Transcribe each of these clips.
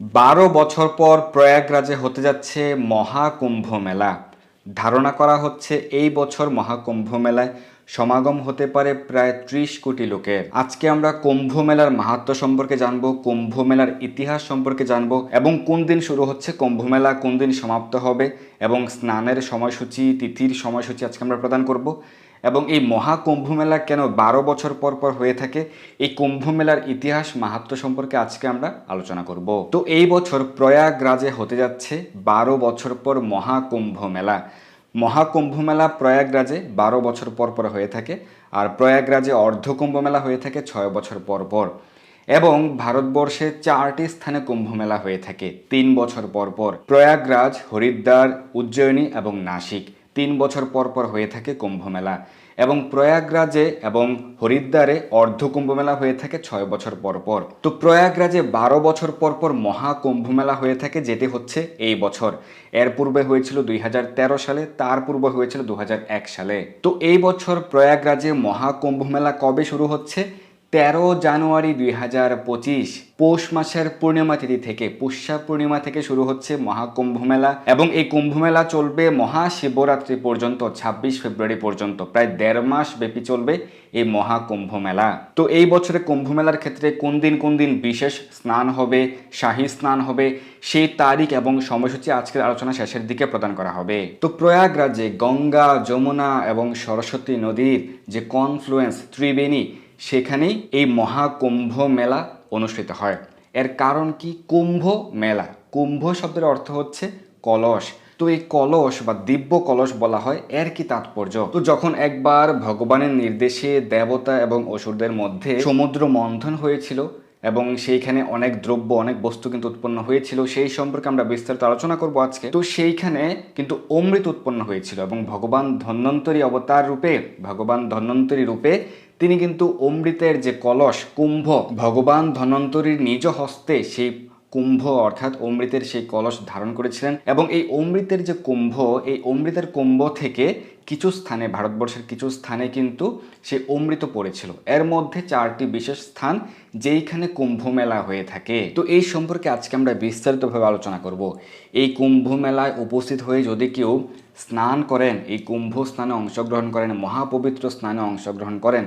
বারো বছর পর প্রয়াগরাজে হতে যাচ্ছে মহাকুম্ভ মেলা। ধারণা করা হচ্ছে এই বছর মহাকুম্ভ মেলায় সমাগম হতে পারে প্রায় ত্রিশ কোটি লোকের। আজকে আমরা কুম্ভ মেলার মাহাত্ম সম্পর্কে জানব, কুম্ভ মেলার ইতিহাস সম্পর্কে জানব এবং কোন দিন শুরু হচ্ছে কুম্ভ মেলা, কোন দিন সমাপ্ত হবে এবং স্নানের সময়সূচি, তিথির সময়সূচি আজকে আমরা প্রদান করব। এবং এই মহাকুম্ভ মেলা কেন বারো বছর পর পর হয়ে থাকে, এই কুম্ভ মেলার ইতিহাস মাহাত্ম সম্পর্কে আজকে আমরা আলোচনা করব। তো এই বছর প্রয়াগরাজে হতে যাচ্ছে বারো বছর পর মহাকুম্ভ মেলা মহাকুম্ভ মেলা প্রয়াগরাজে বারো বছর পর পর হয়ে থাকে আর প্রয়াগরাজে অর্ধকুম্ভ মেলা হয়ে থাকে ছয় বছর পর পর। এবং ভারতবর্ষে চারটি স্থানে কুম্ভ মেলা হয়ে থাকে তিন বছর পর পর। প্রয়াগরাজ, হরিদ্বার, উজ্জয়িনী এবং নাসিক। তিন বছর পর পর হয়ে থাকে কুম্ভ মেলা এবং প্রয়াগরাজে এবং হরিদ্বারে অর্ধ কুম্ভ মেলা হয়ে থাকে ছয় বছর পর পর। তো প্রয়াগরাজে বারো বছর পর পর মহাকুম্ভ মেলা হয়ে থাকে, যেটি হচ্ছে এই বছর। এর পূর্বে হয়েছিল দুই হাজার তেরো সালে, তার পূর্বে হয়েছিল দু হাজার এক সালে। তো এই বছর প্রয়াগরাজে মহাকুম্ভ মেলা কবে শুরু হচ্ছে? তেরো জানুয়ারি দুই হাজার পঁচিশ, পৌষ মাসের পূর্ণিমা তিথি থেকে পুষ্যা পূর্ণিমা থেকে শুরু হচ্ছে মহাকুম্ভ মেলা এবং এই কুম্ভ মেলা চলবে মহাশিবরাত্রি পর্যন্ত, ছাব্বিশ ফেব্রুয়ারি পর্যন্ত। প্রায় দেড় মাস ব্যাপী চলবে এই মহাকুম্ভ মেলা। তো এই বছরে কুম্ভ মেলার ক্ষেত্রে কোন দিন কোন দিন বিশেষ স্নান হবে, শাহী স্নান হবে, সেই তারিখ এবং সময়সূচি আজকের আলোচনা শেষের দিকে প্রদান করা হবে। তো প্রয়াগরাজে গঙ্গা, যমুনা এবং সরস্বতী নদীর যে কনফ্লুয়েন্স ত্রিবেণী সেখানেই এই মহাকুম্ভ মেলা অনুষ্ঠিত হয়। এর কারণ কি? কুম্ভ মেলা। কুম্ভ শব্দের অর্থ হচ্ছে কলস। তো এই কলস বা দিব্য কলস বলা হয়, এর কি তাৎপর্য? তো যখন একবার ভগবানের নির্দেশে দেবতা এবং অসুরদের মধ্যে সমুদ্র মন্থন হয়েছিল এবং সেইখানে অনেক দ্রব্য, অনেক বস্তু কিন্তু উৎপন্ন হয়েছিল। সেই সম্পর্কে আমরা বিস্তারিত আলোচনা করব আজকে। তো সেইখানে কিন্তু অমৃত উৎপন্ন হয়েছিল এবং ভগবান ধন্বন্তরী অবতার রূপে, ভগবান ধন্বন্তরী রূপে তিনি কিন্তু অমৃতের যে কলস, কুম্ভ, ভগবান ধন্বন্তরীর নিজ হস্তে সেই কুম্ভ অর্থাৎ অমৃতের সেই কলস ধারণ করেছিলেন এবং এই অমৃতের যে কুম্ভ, এই অমৃতের কুম্ভ থেকে কিছু স্থানে, ভারতবর্ষের কিছু স্থানে কিন্তু সে অমৃত পড়েছিল। এর মধ্যে চারটি বিশেষ স্থান যেইখানে কুম্ভ মেলা হয়ে থাকে। তো এই সম্পর্কে আজকে আমরা বিস্তারিতভাবে আলোচনা করব। এই কুম্ভ মেলায় উপস্থিত হয়ে যদি কেউ স্নান করেন, এই কুম্ভ স্নানে অংশগ্রহণ করেন, মহাপবিত্র স্নানে অংশগ্রহণ করেন,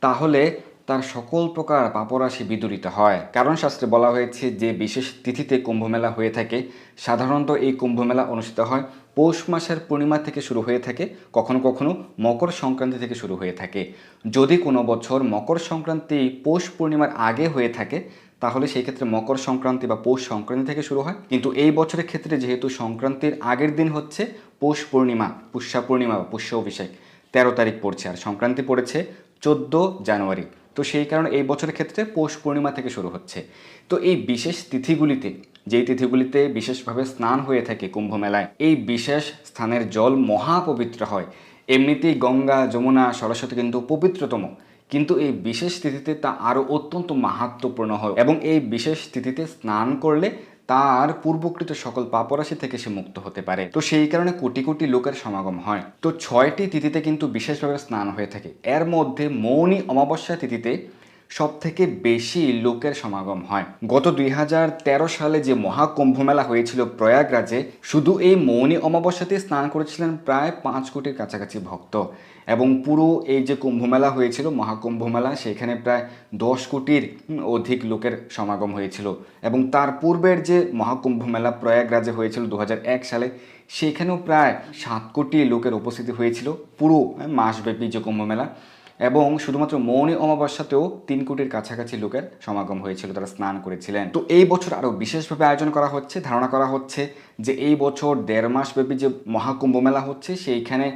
তাহলে তার সকল প্রকার পাপরাশি বিদূরিত হয়। কারণ শাস্ত্রে বলা হয়েছে, যে বিশেষ তিথিতে কুম্ভমেলা হয়ে থাকে, সাধারণত এই কুম্ভমেলা অনুষ্ঠিত হয় পৌষ মাসের পূর্ণিমা থেকে শুরু হয়ে থাকে, কখনো কখনো মকর সংক্রান্তি থেকে শুরু হয়ে থাকে। যদি কোনো বছর মকর সংক্রান্তি পৌষ পূর্ণিমার আগে হয়ে থাকে, তাহলে সেই ক্ষেত্রে মকর সংক্রান্তি বা পৌষ সংক্রান্তি থেকে শুরু হয়। কিন্তু এই বছরের ক্ষেত্রে যেহেতু সংক্রান্তির আগের দিন হচ্ছে পৌষ পূর্ণিমা, পুষ্যা পূর্ণিমা বা পুষ্য অভিষেক, তেরো তারিখ পড়ছে। আর সংক্রান্তি পড়েছে চোদ্দ জানুয়ারি। তো সেই কারণে এই বছরের ক্ষেত্রে পৌষ পূর্ণিমা থেকে শুরু হচ্ছে। তো এই বিশেষ তিথিগুলিতে, যেই তিথিগুলিতে বিশেষভাবে স্নান হয়ে থাকে কুম্ভ মেলায় এই বিশেষ স্থানের জল মহাপবিত্র হয়। এমনিতেই গঙ্গা, যমুনা, সরস্বতী কিন্তু পবিত্রতম। কিন্তু এই বিশেষ তিথিতে তা আরও অত্যন্ত মাহাত্মপূর্ণ হয় এবং এই বিশেষ তিথিতে স্নান করলে তার পূর্বকৃত সকল পাপরাশি থেকে সে মুক্ত হতে পারে। তো সেই কারণে কোটি কোটি লোকের সমাগম হয়। তো ছয়টি তিথিতে কিন্তু বিশেষভাবে স্নান হয়ে থাকে। এর মধ্যে মৌনী অমাবস্যা তিথিতে সব থেকে বেশি লোকের সমাগম হয়। গত দুই হাজার তেরো সালে যে মহাকুম্ভ মেলা হয়েছিল প্রয়াগরাজে, শুধু এই মৌনী অমাবস্যাতে স্নান করেছিলেন প্রায় পাঁচ কোটির কাছাকাছি ভক্ত। এবং পুরো এই যে কুম্ভমেলা হয়েছিল, মহাকুম্ভ মেলা, সেখানে প্রায় দশ কোটির অধিক লোকের সমাগম হয়েছিল। এবং তার পূর্বের যে মহাকুম্ভ মেলা প্রয়াগরাজে হয়েছিল দু হাজার এক সালে, সেখানেও প্রায় সাত কোটি লোকের উপস্থিতি হয়েছিল। পুরো মাসব্যাপী যে কুম্ভ মেলা। এবং শুধুমাত্র মৌনী অমাবস্যাতেও তিন কোটির কাছাকাছি লোকের সমাগম হয়েছিল, তারা স্নান করেছিলেন। তো এই বছর আরও বিশেষভাবে আয়োজন করা হচ্ছে, ধারণা করা হচ্ছে যে এই বছর দেড় মাস ব্যাপী যে মহাকুম্ভ মেলা হচ্ছে, সেইখানে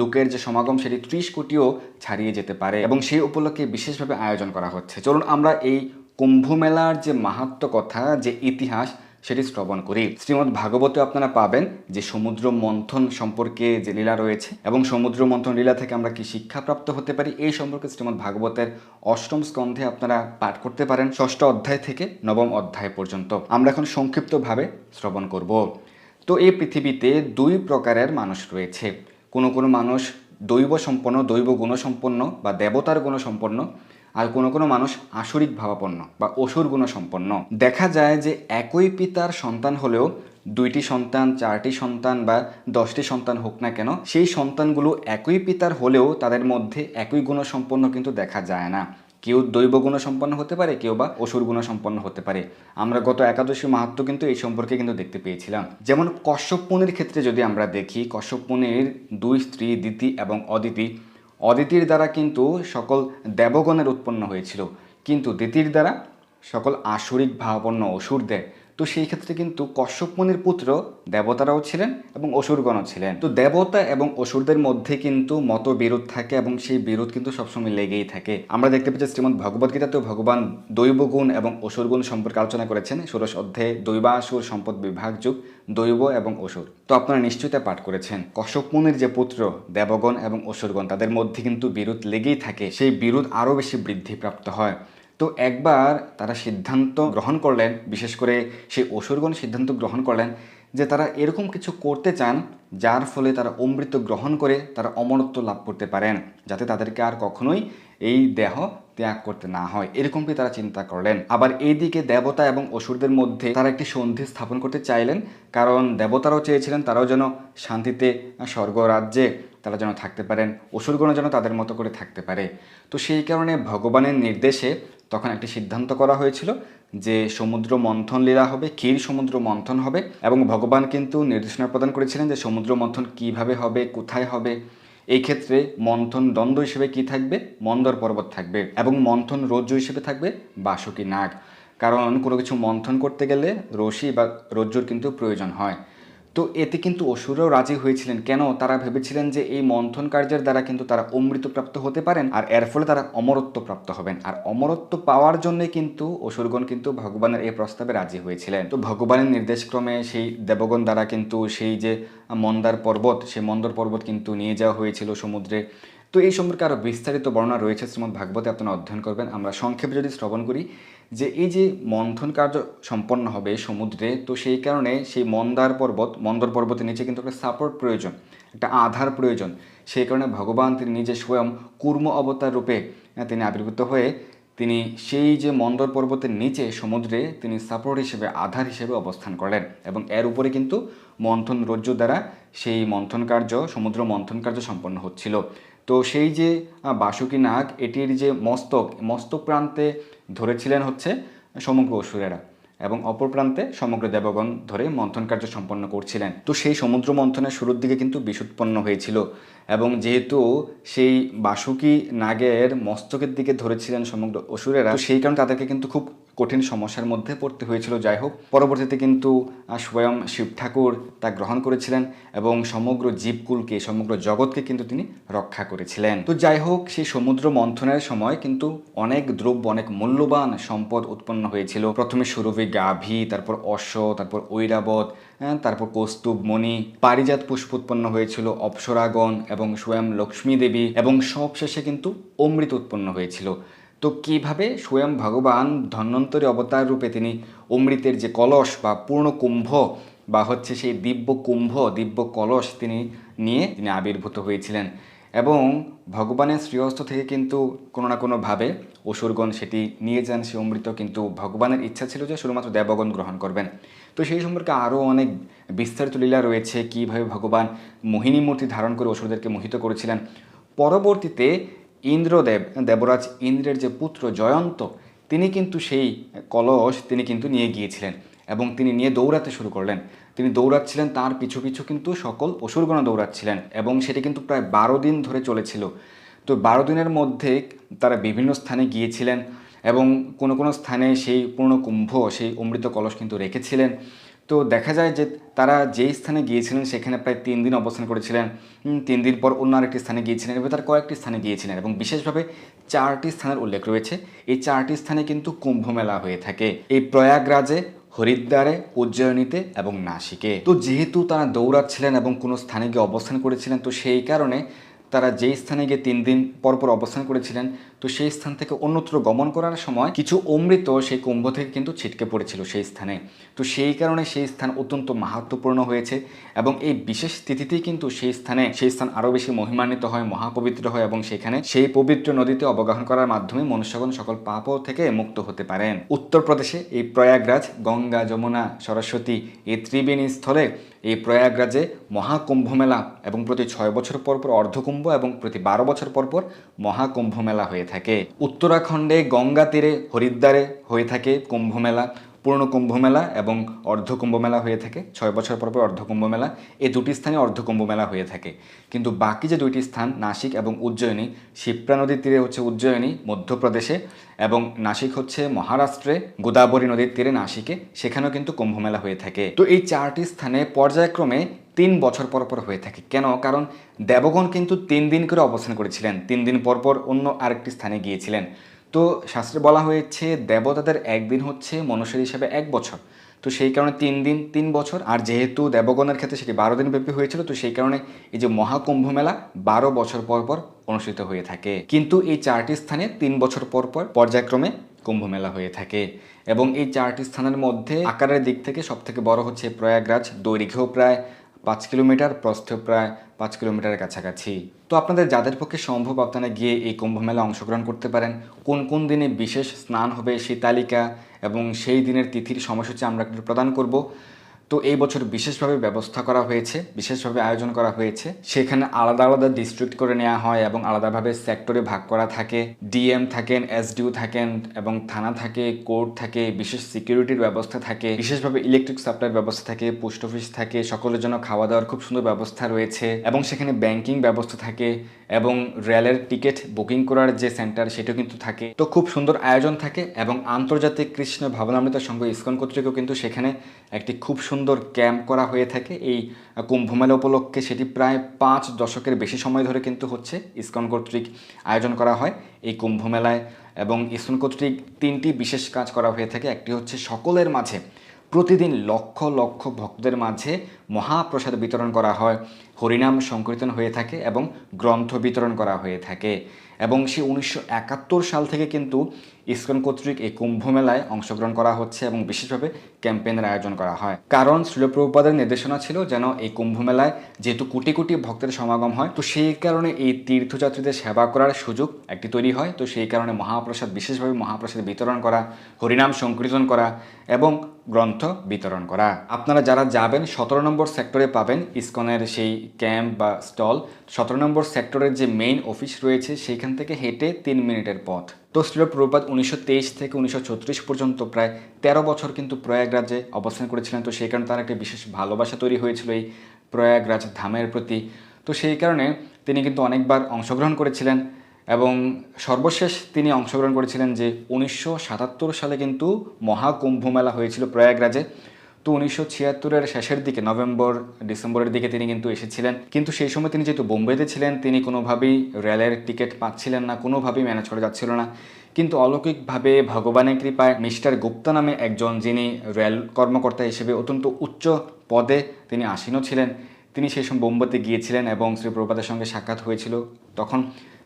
লোকের যে সমাগম, সেটি ত্রিশ কোটিও ছাড়িয়ে যেতে পারে এবং সেই উপলক্ষে বিশেষভাবে আয়োজন করা হচ্ছে। চলুন আমরা এই কুম্ভ মেলার যে মাহাত্ম কথা, যে ইতিহাস সেটি শ্রবণ করি। শ্রীমদ্ ভাগবতে আপনারা পাবেন যে সমুদ্র মন্থন সম্পর্কে যে লীলা রয়েছে এবং সমুদ্র মন্থন লীলা থেকে আমরা কি শিক্ষাপ্রাপ্ত হতে পারি, এই সম্পর্কে শ্রীমদ্ ভাগবতের অষ্টম স্কন্ধে আপনারা পাঠ করতে পারেন ষষ্ঠ অধ্যায় থেকে নবম অধ্যায় পর্যন্ত। আমরা এখন সংক্ষিপ্তভাবে শ্রবণ করব। তো এই পৃথিবীতে দুই প্রকারের মানুষ রয়েছে। কোনো কোনো মানুষ দৈব সম্পন্ন দৈব গুণসম্পন্ন বা দেবতার গুণসম্পন্ন আর কোনো কোনো মানুষ আসরিক ভাবাপন্ন বা অসুর গুণসম্পন্ন। দেখা যায় যে একই পিতার সন্তান হলেও দুইটি সন্তান, চারটি সন্তান বা দশটি সন্তান হোক না কেন, সেই সন্তানগুলো একই পিতার হলেও তাদের মধ্যে একই গুণসম্পন্ন কিন্তু দেখা যায় না। কেউ দৈব গুণসম্পন্ন হতে পারে, কেউ বা অসুর গুণসম্পন্ন হতে পারে। আমরা গত একাদশী মাহাত্ম কিন্তু এই সম্পর্কে কিন্তু দেখতে পেয়েছিলাম। যেমন কশ্যপ মুনির ক্ষেত্রে যদি আমরা দেখি, কশ্যপ মুনির দুই স্ত্রী দিতি এবং অদিতি অদিতির দ্বারা কিন্তু সকল দেবগণের উৎপন্ন হয়েছিল। কিন্তু দিতির দ্বারা সকল আসরিক ভাবাপন্ন অসুরদের তো সেই ক্ষেত্রে কিন্তু কশ্যপ মুনির পুত্র দেবতারাও ছিলেন এবং অসুরগণও ছিলেন। তো দেবতা এবং অসুরদের মধ্যে কিন্তু মতবিরোধ থাকে এবং সেই বিরোধ কিন্তু সবসময় লেগেই থাকে। আমরা দেখতে পাচ্ছি শ্রীমদ ভগবদ্গীতাতেও ভগবান দৈবগুণ এবং অসুরগুণ সম্পর্কে আলোচনা করেছেন। ষোড়শ অধ্যায়ে দৈবাসুর সম্পদ বিভাগ যুগ, দৈব এবং অসুর। তো আপনারা নিশ্চয়ই তা পাঠ করেছেন। কশ্যপ মুনির যে পুত্র, দেবগণ এবং অসুরগণ, তাদের মধ্যে কিন্তু বিরোধ লেগেই থাকে। সেই বিরোধ আরও বেশি বৃদ্ধিপ্রাপ্ত হয়। তো একবার তারা সিদ্ধান্ত গ্রহণ করলেন, বিশেষ করে সেই অসুরগণ সিদ্ধান্ত গ্রহণ করলেন যে তারা এরকম কিছু করতে চান, যার ফলে তারা অমৃত গ্রহণ করে তারা অমরত্ব লাভ করতে পারেন, যাতে তাদেরকে আর কখনোই এই দেহ ত্যাগ করতে না হয়। এরকমটি তারা চিন্তা করলেন? আবার এইদিকে দেবতা এবং অসুরদের মধ্যে তারা একটি সন্ধি স্থাপন করতে চাইলেন, কারণ দেবতারাও চেয়েছিলেন তারাও যেন শান্তিতে স্বর্গ রাজ্যে তারা যেন থাকতে পারেন অসুরগণ যেন তাদের মতো করে থাকতে পারে। তো সেই কারণে ভগবানের নির্দেশে তখন একটি সিদ্ধান্ত করা হয়েছিল যে সমুদ্র মন্থন লীলা হবে, ক্ষীর সমুদ্র মন্থন হবে এবং ভগবান কিন্তু নির্দেশনা প্রদান করেছিলেন যে সমুদ্র মন্থন কীভাবে হবে, কোথায় হবে। এই ক্ষেত্রে মন্থন দ্বন্দ্ব হিসেবে কি থাকবে? মন্দর পর্বত থাকবে এবং মন্থন রজ্জু হিসেবে থাকবে বাসুকি নাগ। কারণ কোনো কিছু মন্থন করতে গেলে রশি বা রজ্জুর কিন্তু প্রয়োজন হয়। তো এতে কিন্তু অসুররাও রাজি হয়েছিলেন। কেন? তারা ভেবেছিলেন যে এই মন্থন কার্যের দ্বারা কিন্তু তারা অমৃতপ্রাপ্ত হতে পারেন আর এর ফলে তারা অমরত্ব প্রাপ্ত হবেন। আর অমরত্ব পাওয়ার জন্য কিন্তু অসুরগণ কিন্তু ভগবানের এই প্রস্তাবে রাজি হয়েছিলেন। তো ভগবানের নির্দেশক্রমে সেই দেবগণ দ্বারা কিন্তু সেই যে মন্দার পর্বত, সেই মন্দর পর্বত কিন্তু নিয়ে যাওয়া হয়েছিল সমুদ্রে। তো এই সম্পর্কে আরও বিস্তারিত বর্ণনা রয়েছে শ্রীমদ ভাগবতে, আপনারা অধ্যয়ন করবেন। আমরা সংক্ষেপে যদি শ্রবণ করি যে এই যে মন্থন কার্য সম্পন্ন হবে সমুদ্রে, তো সেই কারণে সেই মন্দার পর্বত, মন্দর পর্বতের নিচে কিন্তু একটা সাপোর্ট প্রয়োজন, একটা আধার প্রয়োজন। সেই কারণে ভগবান তিনি নিজে স্বয়ং কুর্ম অবতার রূপে তিনি আবির্ভূত হয়ে তিনি সেই যে মন্দর পর্বতের নিচে সমুদ্রে তিনি সাপোর্ট হিসেবে, আধার হিসেবে অবস্থান করলেন এবং এর উপরে কিন্তু মন্থন রজ্জু দ্বারা সেই মন্থন কার্য, সমুদ্র মন্থন কার্য সম্পন্ন হচ্ছিল। তো সেই যে বাসুকী নাগ, এটির যে মস্তক মস্তক প্রান্তে ধরেছিলেন হচ্ছে সমগ্র অসুরেরা এবং অপর প্রান্তে সমগ্র দেবগণ ধরে মন্থন কার্য সম্পন্ন করছিলেন। তো সেই সমুদ্র মন্থনের শুরুর দিকে কিন্তু বিষ উৎপন্ন হয়েছিল এবং যেহেতু সেই বাসুকি নাগের মস্তকের দিকে ধরেছিলেন সমগ্র অসুরেরা সেই কারণে তাদেরকে কিন্তু খুব কঠিন সমস্যার মধ্যে পড়তে হয়েছিল, যাই হোক। পরবর্তীতে কিন্তু স্বয়ং শিব ঠাকুর তা গ্রহণ করেছিলেন এবং সমগ্র জীবকুলকে, সমগ্র জগৎকে কিন্তু তিনি রক্ষা করেছিলেন। তো যাই হোক, সেই সমুদ্র মন্থনের সময় কিন্তু অনেক দ্রব্য, অনেক মূল্যবান সম্পদ উৎপন্ন হয়েছিল। প্রথমে সুরভি গাভী, তারপর অশ্ব, তারপর ঐরাবত তারপর কৌস্তুভ মণি পারিজাত পুষ্প উৎপন্ন হয়েছিল, অপ্সরাগণ এবং স্বয়ং লক্ষ্মী দেবী এবং সবশেষে কিন্তু অমৃত উৎপন্ন হয়েছিল। তো কীভাবে স্বয়ং ভগবান ধন্বন্তরী অবতার রূপে তিনি অমৃতের যে কলস বা পূর্ণ কুম্ভ বা হচ্ছে সেই দিব্য কুম্ভ, দিব্য কলস তিনি নিয়ে তিনি আবির্ভূত হয়েছিলেন। এবং ভগবানের শ্রীহস্ত থেকে কিন্তু কোনো না কোনোভাবে অসুরগণ সেটি নিয়ে যান, সে অমৃত কিন্তু ভগবানের ইচ্ছা ছিল যে শুধুমাত্র দেবগণ গ্রহণ করবেন। তো সেই সম্পর্কে আরও অনেক বিস্তারিত লীলা রয়েছে, কীভাবে ভগবান মোহিনী মূর্তি ধারণ করে অসুরদেরকে মোহিত করেছিলেন। পরবর্তীতে ইন্দ্রদেব, দেবরাজ ইন্দ্রের যে পুত্র জয়ন্ত, তিনি কিন্তু সেই কলস তিনি কিন্তু নিয়ে গিয়েছিলেন এবং তিনি নিয়ে দৌড়াতে শুরু করলেন। তিনি দৌড়াচ্ছিলেন, তার পিছু পিছু কিন্তু সকল অসুরগণ দৌড়াচ্ছিলেন এবং সেটি কিন্তু প্রায় বারো দিন ধরে চলেছিল। তো বারো দিনের মধ্যে তারা বিভিন্ন স্থানে গিয়েছিলেন এবং কোনো কোনো স্থানে সেই পূর্ণ কুম্ভ, সেই অমৃত কলস কিন্তু রেখেছিলেন। তো দেখা যায় যে তারা যেই স্থানে গিয়েছিলেন সেখানে প্রায় তিন দিন অবস্থান করেছিলেন। তিন দিন পর অন্য আরেকটি স্থানে গিয়েছিলেন এবং তার কয়েকটি স্থানে গিয়েছিলেন এবং বিশেষভাবে চারটি স্থানের উল্লেখ রয়েছে। এই চারটি স্থানে কিন্তু কুম্ভ মেলা হয়ে থাকে। এই প্রয়াগরাজে, হরিদ্বারে, উজ্জয়িনীতে এবং নাসিকে। তো যেহেতু তারা দৌড়াচ্ছিলেন এবং কোনো স্থানে গিয়ে অবস্থান করেছিলেন, তো সেই কারণে তারা যেই স্থানে গিয়ে তিন দিন পর পর অবস্থান করেছিলেন, তো সেই স্থান থেকে অন্যত্র গমন করার সময় কিছু অমৃত সেই কুম্ভ থেকে কিন্তু ছিটকে পড়েছিল সেই স্থানে। তো সেই কারণে সেই স্থান অত্যন্ত মাহাত্মপূর্ণ হয়েছে এবং এই বিশেষ তিথিতেই কিন্তু সেই স্থানে, সেই স্থান আরও বেশি মহিমান্বিত হয়, মহাপবিত্র হয় এবং সেখানে সেই পবিত্র নদীতে অবগাহন করার মাধ্যমে মনুষ্যগণ সকল পাপ থেকে মুক্ত হতে পারেন। উত্তরপ্রদেশে এই প্রয়াগরাজ, গঙ্গা, যমুনা, সরস্বতী এই ত্রিবেণী স্থলে এই প্রয়াগরাজে মহাকুম্ভ মেলা এবং প্রতি ছয় বছর পর পর অর্ধকুম্ভ এবং প্রতি বারো বছর পর পর মহাকুম্ভ মেলা হয়ে থাকে। উত্তরাখণ্ডে গঙ্গা তীরে, হরিদ্বারে হয়ে থাকে কুম্ভ মেলা পূর্ণ কুম্ভ মেলা এবং অর্ধ কুম্ভ মেলা হয়ে থাকে। ছয় বছর পর পর অর্ধ কুম্ভ মেলা এই দুটি স্থানে অর্ধ কুম্ভ মেলা হয়ে থাকে। কিন্তু বাকি যে দুইটি স্থান, নাসিক এবং উজ্জয়িনী, শিপ্রা নদীর তীরে হচ্ছে উজ্জয়িনী, মধ্যপ্রদেশে এবং নাসিক হচ্ছে মহারাষ্ট্রে, গোদাবরী নদীর তীরে নাসিকে। সেখানেও কিন্তু কুম্ভ মেলা হয়ে থাকে। তো এই চারটি স্থানে পর্যায়ক্রমে তিন বছর পর পর হয়ে থাকে। কেন? কারণ দেবগণ কিন্তু তিন দিন করে অবস্থান করেছিলেন। তিন দিন পর পর অন্য আরেকটি স্থানে গিয়েছিলেন। তো শাস্ত্রে বলা হয়েছে, দেবতাদের একদিন হচ্ছে মনুষ্যের হিসাবে এক বছর। তো সেই কারণে তিন দিন, তিন বছর। আর যেহেতু দেবগণের ক্ষেত্রে সেটি বারো দিন ব্যাপী হয়েছিল, তো সেই কারণে এই যে মহাকুম্ভ মেলা বারো বছর পর পর অনুষ্ঠিত হয়ে থাকে। কিন্তু এই চারটি স্থানে তিন বছর পর পর পর্যায়ক্রমে কুম্ভ মেলা হয়ে থাকে। এবং এই চারটি স্থানের মধ্যে আকারের দিক থেকে সবথেকে বড় হচ্ছে প্রয়াগরাজ দৈর্ঘ্য প্রায় পাঁচ কিলোমিটার, প্রস্থ প্রায় পাঁচ কিলোমিটারের কাছাকাছি। তো আপনাদের যাদের পক্ষে সম্ভব আপনারা গিয়ে এই কুম্ভ মেলা অংশগ্রহণ করতে পারেন। কোন কোন দিনে বিশেষ স্নান হবে সেই তালিকা এবং সেই দিনের তিথির সময়সূচি আমরা প্রদান করব। তো এই বছর বিশেষভাবে ব্যবস্থা করা হয়েছে, বিশেষভাবে আয়োজন করা হয়েছে। সেখানে আলাদা আলাদা ডিস্ট্রিক্ট করে নেওয়া হয় এবং আলাদাভাবে সেক্টরে ভাগ করা থাকে। ডিএম থাকেন এসডিও থাকেন এবং থানা থাকে কোর্ট থাকে, বিশেষ সিকিউরিটির ব্যবস্থা থাকে, বিশেষভাবে ইলেকট্রিক সাপ্লাইয়ের ব্যবস্থা থাকে পোস্ট অফিস থাকে, সকলের জন্য খাওয়া দাওয়ার খুব সুন্দর ব্যবস্থা রয়েছে এবং সেখানে ব্যাংকিং ব্যবস্থা থাকে এবং রেলের টিকিট বুকিং করার যে সেন্টার সেটাও কিন্তু থাকে। তো খুব সুন্দর আয়োজন থাকে এবং আন্তর্জাতিক কৃষ্ণ ভাবনামৃত সংঘ ইস্কন কর্তৃকও কিন্তু সেখানে একটি খুব সুন্দর ক্যাম্প করা হয়ে থাকে। এই কুম্ভমেলা উপলক্ষে সেটি প্রায় পাঁচ দশকের বেশি সময় ধরে কিন্তু হচ্ছে ইস্কন কর্তৃক আয়োজন করা হয়। এই কুম্ভ মেলায় এবং ইস্কন কর্তৃক তিনটি বিশেষ কাজ করা হয়ে থাকে। একটি হচ্ছে সকলের মাঝে, প্রতিদিন লক্ষ লক্ষ ভক্তদের মাঝে মহাপ্রসাদ বিতরণ করা হয়, হরিনাম সংকীর্তন হয়ে থাকে এবং গ্রন্থ বিতরণ করা হয়ে থাকে। এবং সে উনিশশো একাত্তর সাল থেকে কিন্তু ইস্কন কর্তৃক এই কুম্ভ মেলায় অংশগ্রহণ করা হচ্ছে এবং বিশেষভাবে ক্যাম্পেইনের আয়োজন করা হয়। কারণ শিলপ্রভুপাদের নির্দেশনা ছিল যেন এই কুম্ভ মেলায় যেহেতু কোটি কোটি ভক্তের সমাগম হয়, তো সেই কারণে এই তীর্থযাত্রীদের সেবা করার সুযোগ একটি তৈরি হয়। তো সেই কারণে মহাপ্রসাদ, বিশেষভাবে মহাপ্রসাদ বিতরণ করা, হরিনাম সংকীর্তন করা এবং গ্রন্থ বিতরণ করা। আপনারা যারা যাবেন, সতেরো নম্বর সেক্টরে পাবেন ইসকনের সেই ক্যাম্প বা স্টল। সতেরো নম্বর সেক্টরের যে মেইন অফিস রয়েছে সেইখান থেকে হেঁটে তিন মিনিটের পথ। তো শ্রীল প্রভুপাত উনিশশো তেইশ থেকে উনিশশো চৌত্রিশ পর্যন্ত প্রায় তেরো বছর কিন্তু প্রয়াগরাজে অবস্থান করেছিলেন। তো সেই কারণে তার একটা বিশেষ ভালোবাসা তৈরি হয়েছিল এই প্রয়াগরাজ ধামের প্রতি। তো সেই কারণে তিনি কিন্তু অনেকবার অংশগ্রহণ করেছিলেন এবং সর্বশেষ তিনি অংশগ্রহণ করেছিলেন যে উনিশশো সাতাত্তর সালে কিন্তু মহাকুম্ভ মেলা হয়েছিল প্রয়াগরাজে। তো উনিশশো ছিয়াত্তরের শেষের দিকে, নভেম্বর, ডিসেম্বরের দিকে তিনি কিন্তু এসেছিলেন। কিন্তু সেই সময় তিনি যেহেতু বোম্বেতে ছিলেন, তিনি কোনোভাবেই রেলের টিকিট পাচ্ছিলেন না, কোনোভাবেই ম্যানেজ করা যাচ্ছিল না। কিন্তু অলৌকিকভাবে ভগবানের কৃপায় মিস্টার গুপ্তা নামে একজন যিনি রেল কর্মকর্তা হিসেবে অত্যন্ত উচ্চ পদে তিনি আসীনও ছিলেন, তিনি সেই সময় বোম্বেতে গিয়েছিলেন এবং শ্রী সঙ্গে সাক্ষাৎ হয়েছিল। তখন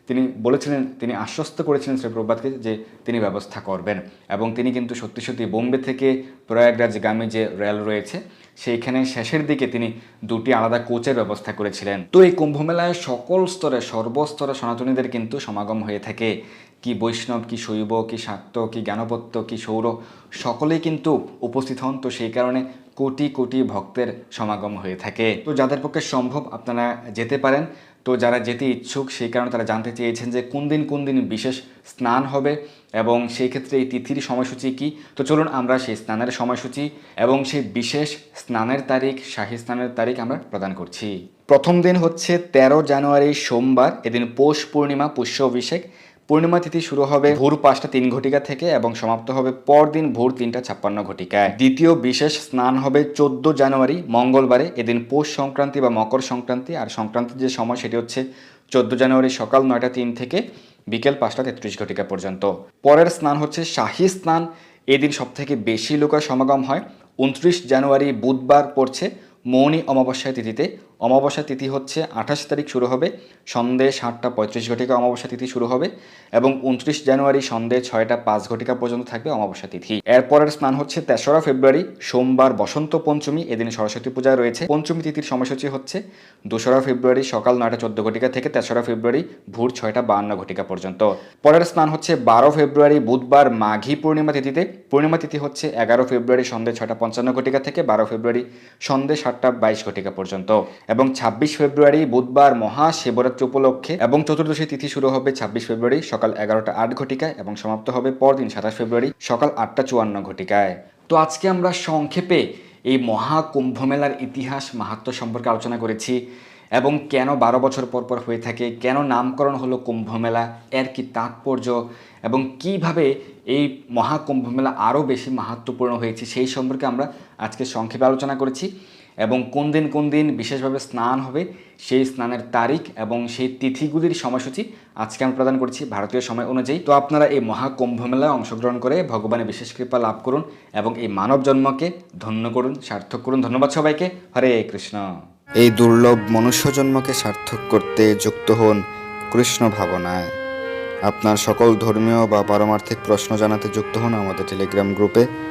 তিনি বলেছিলেন, তিনি আশ্বস্ত করেছিলেন শ্রী প্রভুপাতকে যে তিনি ব্যবস্থা করবেন। এবং তিনি কিন্তু সত্যি সত্যি বোম্বে থেকে প্রয়াগরাজগামী যে রেল রয়েছে, সেইখানে শেষের দিকে তিনি দুটি আলাদা কোচের ব্যবস্থা করেছিলেন। তো এই কুম্ভমেলায় সকল স্তরে, সর্বস্তরে সনাতনীদের কিন্তু সমাগম হয়ে থাকে। কি বৈষ্ণব, কি শৈব, কি শাক্ত, কি জ্ঞানপত্য, কি সৌর, সকলেই কিন্তু উপস্থিত হন। তো সেই কারণে কোটি কোটি ভক্তের সমাগম হয়ে থাকে। তো যাদের পক্ষে সম্ভব আপনারা যেতে পারেন। তো যারা যেতে ইচ্ছুক, সেই কারণে তারা জানতে চেয়েছেন যে কোন দিন কোন দিন বিশেষ স্নান হবে এবং সেই ক্ষেত্রে এই তিথির সময়সূচি কি। তো চলুন আমরা সেই স্নানের সময়সূচি এবং সেই বিশেষ স্নানের তারিখ, শাহী স্নানের তারিখ আমরা প্রদান করছি। প্রথম দিন হচ্ছে তেরো জানুয়ারি সোমবার, এদিন পৌষ পূর্ণিমা, পুষ্য অভিষেক। পূর্ণিমা তিথি শুরু হবে ভোর পাঁচটা তিন ঘটিকা থেকে এবং সমাপ্ত হবে পরদিন ভোর তিনটা ছাপ্পান্ন ঘটিকায়। দ্বিতীয় বিশেষ স্নান হবে চোদ্দ জানুয়ারি, মঙ্গলবারে, এদিন পৌষ সংক্রান্তি বা মকর সংক্রান্তি, আর সংক্রান্তির যে সময় সেটি হচ্ছে চোদ্দ জানুয়ারি সকাল নয়টা তিন থেকে বিকেল পাঁচটা তেত্রিশ ঘটিকা পর্যন্ত। পরের স্নান হচ্ছে শাহী স্নান, এদিন সব থেকে বেশি লোকের সমাগম হয়। উনত্রিশ জানুয়ারি বুধবার পড়ছে মৌনী অমাবস্যায় তিথিতে। অমাবস্যা তিথি হচ্ছে আঠাশ তারিখ শুরু হবে সন্ধে সাতটা পঁয়ত্রিশ ঘটিকা অমাবস্যা তিথি শুরু হবে এবং উনত্রিশ জানুয়ারি সন্ধে ছয়টা পাঁচ ঘটিকা পর্যন্ত থাকবে অমাবস্যা তিথি। এরপরের স্নান হচ্ছে তেসরা ফেব্রুয়ারি, সোমবার বসন্ত পঞ্চমী, এদিন সরস্বতী পূজা রয়েছে। পঞ্চমী তিথির সময়সূচি হচ্ছে দোসরা ফেব্রুয়ারি সকাল নয়টা চোদ্দ ঘটিকা থেকে তেসরা ফেব্রুয়ারি ভোর ছয়টা বান্ন ঘটিকা পর্যন্ত। পরের স্নান হচ্ছে বারো ফেব্রুয়ারি, বুধবার মাঘী পূর্ণিমা তিথিতে। পূর্ণিমা তিথি হচ্ছে এগারো ফেব্রুয়ারি সন্ধে ছয়টা পঞ্চান্ন ঘটিকা থেকে বারো ফেব্রুয়ারি সন্ধে সাতটা বাইশ ঘটিকা পর্যন্ত। এবং ছাব্বিশ ফেব্রুয়ারি বুধবার মহা শিবরাত্রি উপলক্ষে এবং চতুর্দশী তিথি শুরু হবে ছাব্বিশ ফেব্রুয়ারি সকাল এগারোটা আট ঘটিকায় এবং সমাপ্ত হবে পরদিন সাতাশ ফেব্রুয়ারি সকাল আটটা চুয়ান্ন ঘটিকায়। তো আজকে আমরা সংক্ষেপে এই মহাকুম্ভ মেলার ইতিহাস মাহাত্ম সম্পর্কে আলোচনা করেছি এবং কেন বারো বছর পর পর হয়ে থাকে, কেন নামকরণ হলো কুম্ভ মেলা, এর কি তাৎপর্য এবং কীভাবে এই মহাকুম্ভ মেলা আরও বেশি মাহাত্মপূর্ণ হয়েছে সেই সম্পর্কে আমরা আজকে সংক্ষেপে আলোচনা করেছি। এবং কোন দিন কোন দিন বিশেষভাবে স্নান হবে, সেই স্নানের তারিখ এবং সেই তিথিগুলির সময়সূচি আজকে আমি প্রদান করছি ভারতীয় সময় অনুযায়ী। তো আপনারা এই মহাকুম্ভ মেলায় অংশগ্রহণ করে ভগবানের বিশেষ কৃপা লাভ করুন এবং এই মানব জন্মকে ধন্য করুন, সার্থক করুন। ধন্যবাদ সবাইকে। হরে কৃষ্ণ। এই দুর্লভ মনুষ্য জন্মকে সার্থক করতে যুক্ত হন কৃষ্ণ ভাবনায়। আপনার সকল ধর্মীয় বা পারমার্থিক প্রশ্ন জানাতে যুক্ত হন আমাদের টেলিগ্রাম গ্রুপে।